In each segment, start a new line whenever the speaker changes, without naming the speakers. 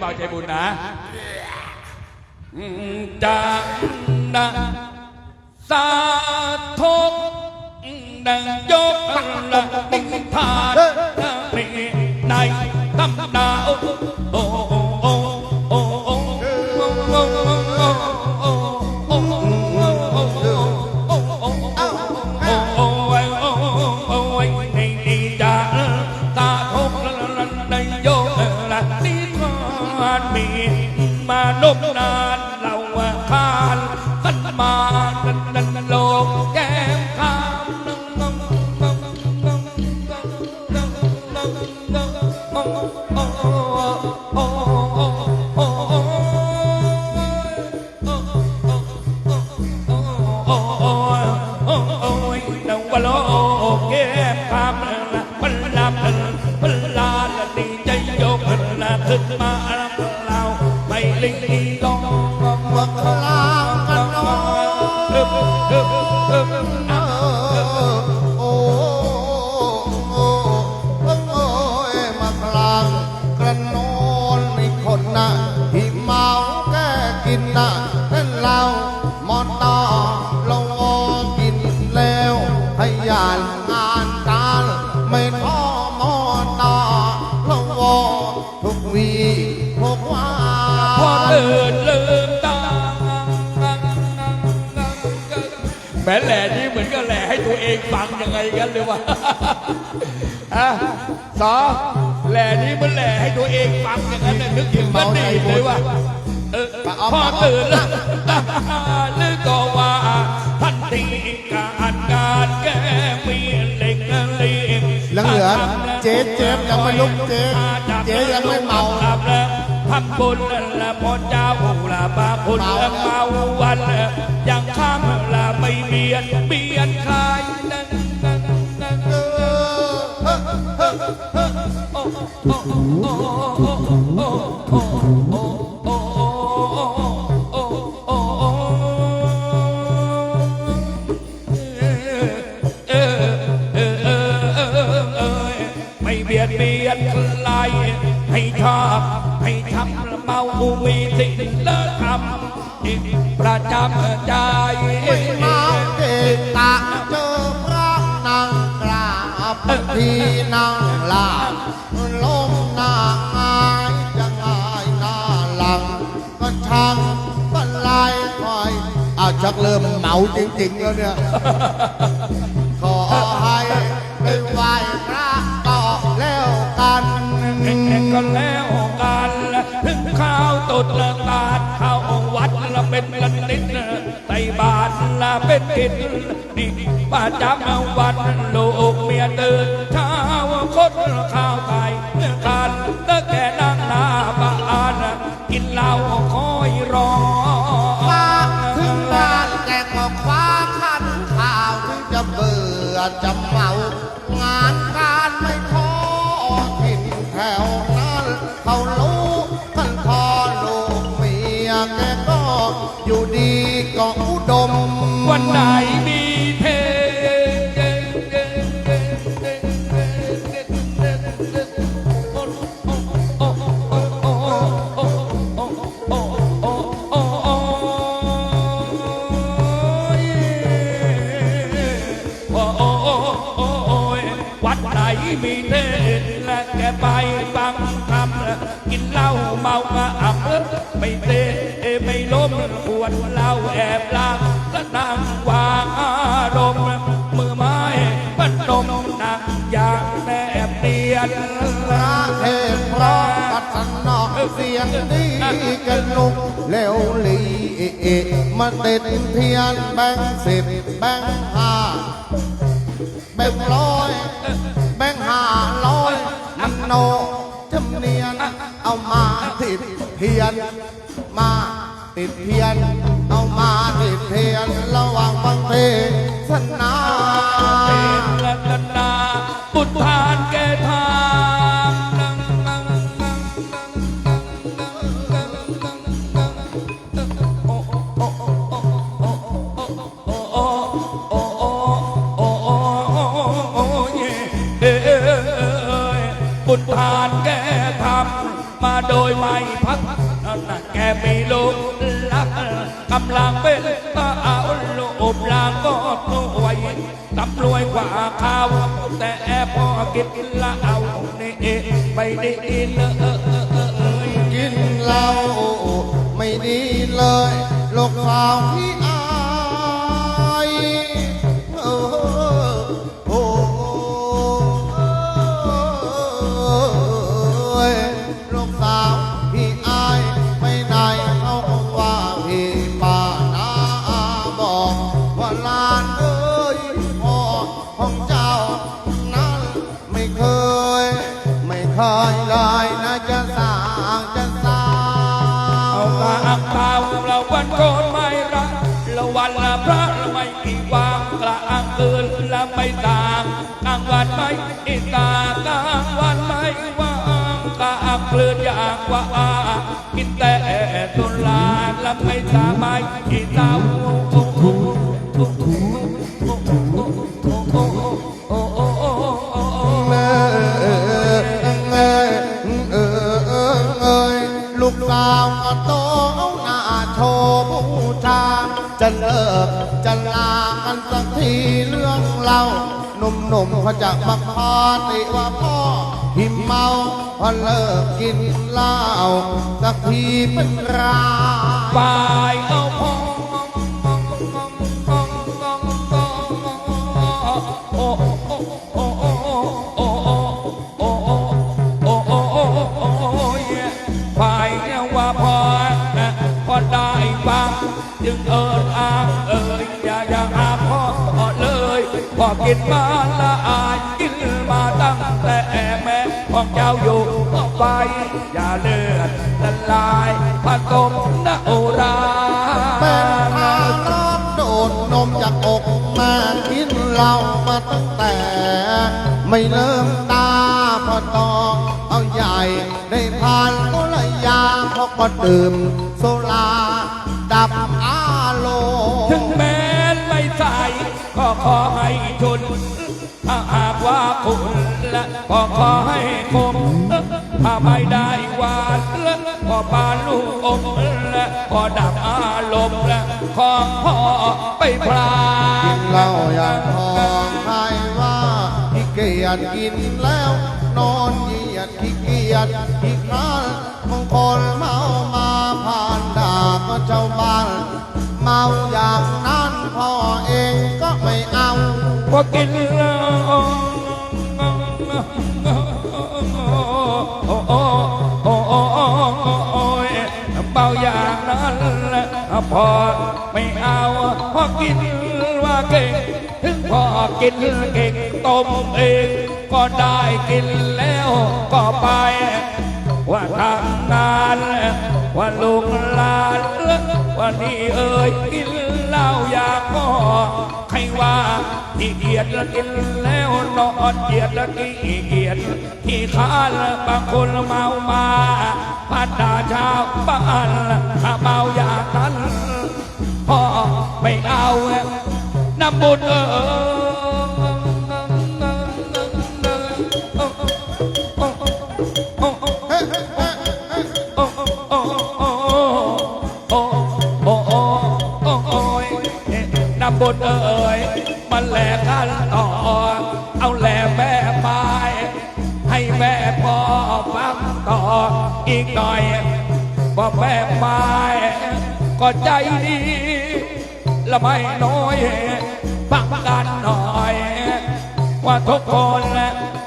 vào chạy bùn à, chẳng đã xa thốt đang dốt là đinh thà mình này tâm đạo ฟังยังไงกันหรือวะฮะสอแหล่นี้มันแหล่ให้ตัวเองฟังอย่างนั้นน่ะนึกถึงมันดีเลยว่ะเออพอตื่นแล้วนึกก็ว่าทันทีการงานแกมีเล็งเล็ง
ยังเหลือเจ๊เจ๊ยังไม่ลุกเจ๊เจ๊ยังไม่เมา
ครับแล้วทำบุญละพรเจ้าละบาพุนละเมาวันละยังข้ามละไม่เบียดเบีย มีสิ่งเลิศทำประจำใจ
ไม่มาเกตะเจอพระนางกราบทีนางลาลมหน้าอายจะงายหน้าหลัง ก็ช่างก็ลายคอยอ้าวชักเริ่มเมาจริง ๆ แล้วเนี่ย ขอให้ได้ไหว้พระก็แล้วกัน
กันแล้วกันถึงข้าว ดละตาดข้าววัดละเป็นละนิดไต่บาทละเป็นกินนี่ป้าจำวันลูกเมียตื่นเช้าคนข้าวไก่กันตะแก่นั่งหน้าบ้านกินเหล้าคอยรอ
มาถึงบ้านแกก็คว้าขันข่าวถึงจะเบื่อจะ มีเท
ศและแกไปฟังธรรมกินเหล้าเมามาอับไม่เตะไม่ล้มปวดเหล้าแอบลางและนั่งวางอารมณ์มือไม้มันนมหนักอยางแนบเนียน
พระเทพพระปัสนอกเสียงดีกันลุกเร็วลีมาติดเทียนแบงสิบแบงห้าแบงร้อย โนจำเนียน เอามาติดเพียน มาติดเพียน เอามาติดเพียนระหว่างฟังเพลงะ
แกมีลูกรักกำลังเป็นก็เอาลูกลางก็รวยตำรวยกว่าข้าแต่พอกินละเอาในเอไปได้เลย
กินเหล้าไม่ดีเลยโลูกสาวพี่ ไม่
ต่างกลางวันไม่ต่างกลางวันไม่ว่างกลางคืนอยากว่ากินแต่ตุลาละไม่ตาไม่อีตาโอ้โหโอ้โห
จะเลิกจะลากันสักทีเรื่องเราหนุ่มๆเขาจะมาพาติว่าพ่อหิมเมาพอเลิกกินเหล้าสักทีเป็นรา
ฝ่ายเอา กินมาละอายกินมาตั้งแต่แม่ของเจ้าอยู่ต่อไป อย่าเลือดละลายผสมนะโอรา
เป็นทารกโดดนมจากอกแม่กินเหล้ามาตั้งแต่ ไม่เริ่มตาพอตองเอาใหญ่ได้ผ่านก็ละยาเพราะก็ดื่มโซลาดับอารม
ถึงแม้ไม่ใส่ ก็ขอให้ทุนถ้าหากว่าคุณละก็ขอให้คมถ้าไม่ได้หวานละก็ปานลูกอมละก็ดับอารมณ์ละของพ่อไปพลา
กินเหล้าอย่างทองใครว่าขี้เกียจกินแล้ว นอนเหยียดขี้เกียจขี้คร้านบางคนเมามาผ่านด่าก็เจ้าบ้านเมาอย่างนั้น พอกิ
นแล้วโอ้โอ้โอ้โอ้โอ้ยเบาอย่างนั้นพอไม่เอาพอกินว่าเก่ง ถึงพอกินเก่งต้มเอง ก็ได้กินแล้วก็ไป ว่าทำงานว่าลูกหลาน วันนี้เอ่ยกินเหล้ายาก็ใครว่าที่เกียดแล้วกินแล้วนอนเกียดแล้วขี้เกียดที่ข้านบางคนเมามาพัดดาชาวบ้านถ้าเมาอยาตันพ่อไม่เอาน้ำบุญเอ โอ้ยโอ้ยนำบนเอ่ยมันแหลกกันต่อ เอาแหลแม่ไม้ให้แม่พ่อฟังต่ออีกหน่อยบอกแม่ไม้ก็ใจดีละไม่น้อยฟังกันหน่อย ว่าทุกคน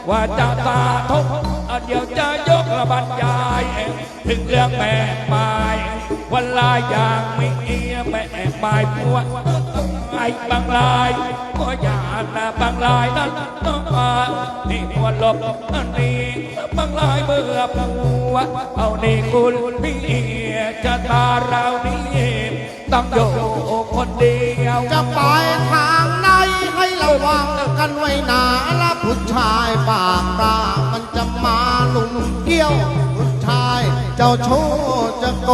ว่าจะตาทุก บรรยายถึงเรื่องแม่ไม้วันลายอย่างไม่เอียแม่ไม้พวดไอ้บางลายก็อย่านะบางลายนั้นต้องมานี่หัวหลบอันนี้บางลายเมื่อผัวเอานี่คุณพี่จะตาเรานี้ต้องอยู่คนเดียว
จะไปทางางกันไว้หนาละผู้ชายปากปลามันจะมาลุงเกี้ยวผู้ชายเจ้าโชจะโก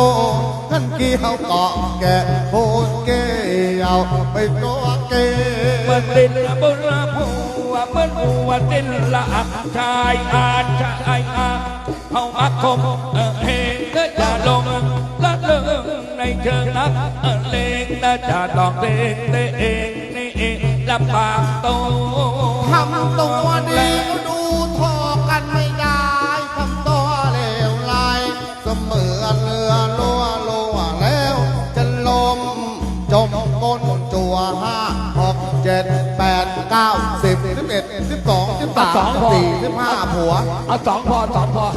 ท่านกี่ยวเกาะแกะโพดเกี้ยวไปตัวเก
มันเต้นบนระผัวมันผัวเตินละอักชายอาชายอาเอาอักคมเออเฮงก็จะลงละเลิงในเชิงนักเลงน่าจะต้องเต้เต้ำบากตัว
ทำตัวดีดูทอกันไม่ได้ทำตัวเลวไหลเสมือเรือลัวลัวแล้ว จะลมจมก้นจัวห้าหกเจ็ดแปดเก้าสิบสิบเอ็ดสิบสองสิบสาม
สี่
สิบห้าผัว
เอาสองพอสองพอ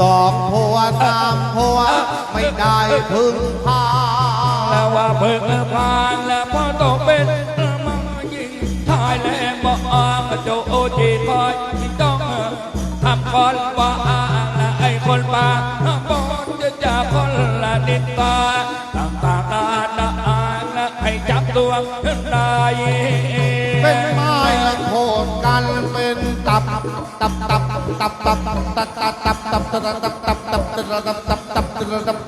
สองผัวสามผัวไม่ได้พึ่งพา
แล้วว่าพึ่งพาแล้วพอตกเป็น อยแล้วบ่อกระโจดีพอยที่ต้องทำคนบ่าอางละไอคนบ้าบอกจะจะคนละนิดตาต่างตาตาตาอาละไอจับตัวขึ้นได้
เป็นไม้ละโทษกันเป็นตับตับตับตับตับตับตับตับตับตับตับตับตับตับตับตับตับ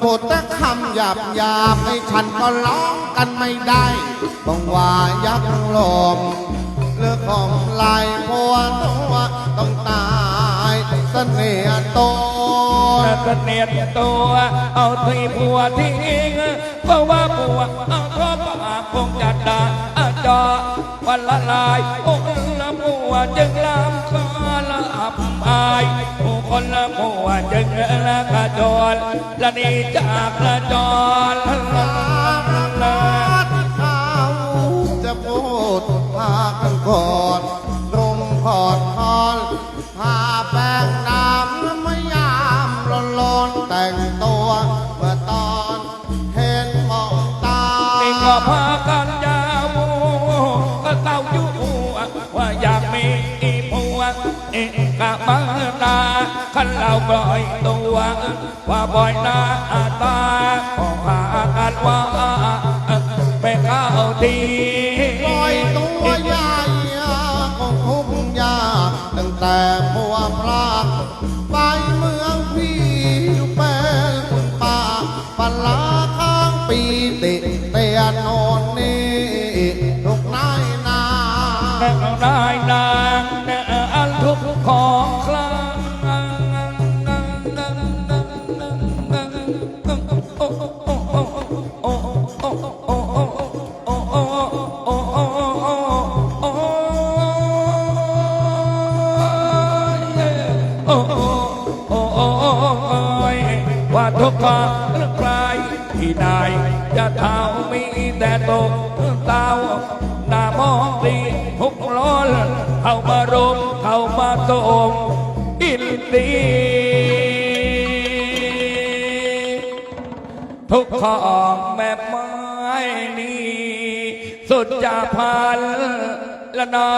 โกรธแต่คำหยาบหยาบให้ฉันก็ร้องกันไม่ได้ต้องว่ายักษ์ลมเรื่องของลายพัวตัวต้องตายเสน่ห์โต
เสนียดตัว เอาที่ผัวทิ้งเพราะว่าผัวเอาเพราะปากคงจะด่าจอวันละลายอ้ละผัวจึงลำคอ พับอายผู้คนละผัวจึงละกระจรละนีจากกระจรละละละ
เขาจะพูดพากันกอดรุมกอด
ขันเราปล่อยตัวว่าบ่อยหน้าตาขอหากันว่าไปเข้าทีามารุมเข้ามาตมอินดีทุกของแม่ไม้นี้สุดจะพันละนา